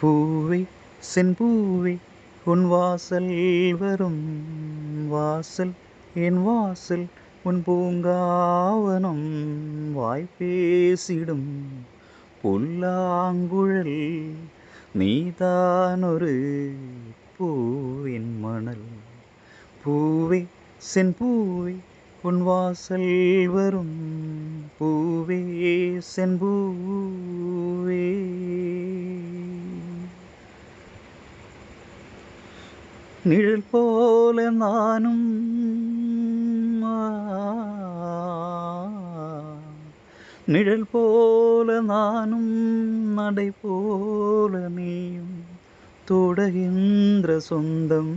பூவே செம்பூவே உன் வாசல் வரும் வாசல் என் வாசல் உன் பூங்காவனம் வாய்ப்பேசிடும் புல்லாங்குழல் நீதானொரு பூவின் மணல். பூவே செம்பூவே உன் வாசல் வரும் பூவே செம்பூ നിഴൽ പോലെ നാനും നിഴൽ പോലെ നാനും നടൈ പോലെ നീയും തുടയന്ദ്ര സ്വന്തം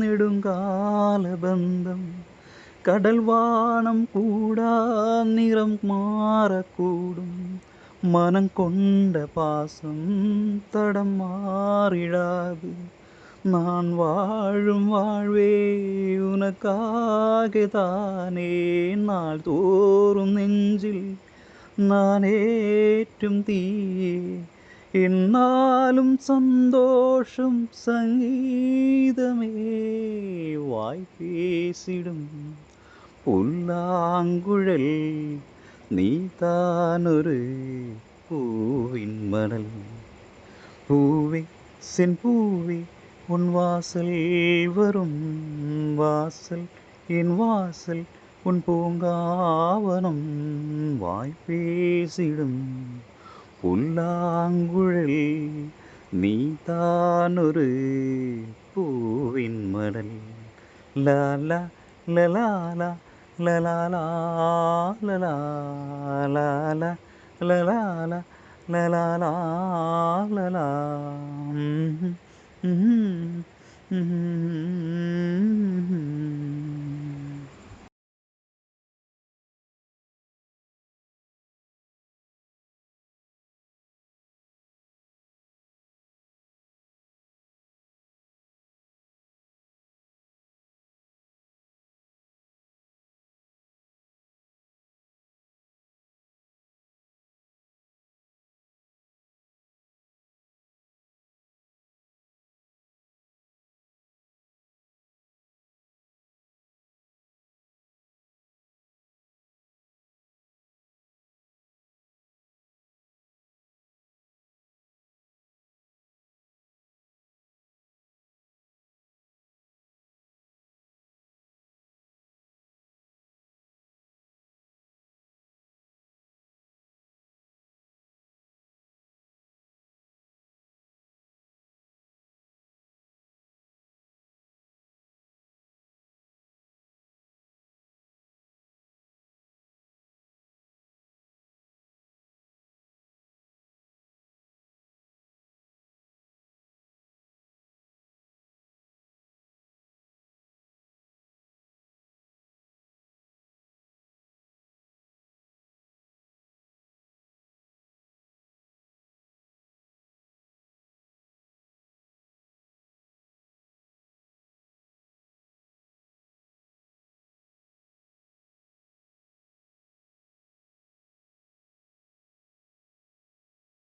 നെടുങ്കാലബന്ധം കടൽ വാണം കൂടാ നിറം മാറക്കൂടും മനം കൊണ്ട പാസം തടം മാറിടാതെ நான் வாழும் வாழ்வே உனக்காக தானே நாள் தோறும் நெஞ்சில் நான் ஏற்றும் தீயே என்னாலும் சந்தோஷம் சங்கீதமே வாய் பேசிடும் புல்லாங்குழல் நீ தானொரு பூவின் மணல் பூவே செம்பூவே உன் வாசல் வரும் வாசல் என் வாசல் உன் பூங்காவனம் வாய் பேசிடும் புல்லாங்குழல் நீ தானொரு பூவின் மடல் லாலா லலாலா லலாலா லலாலா லலாலா லலாலா லலா Mm-hmm. Mm-hmm. mm-hmm. mm-hmm.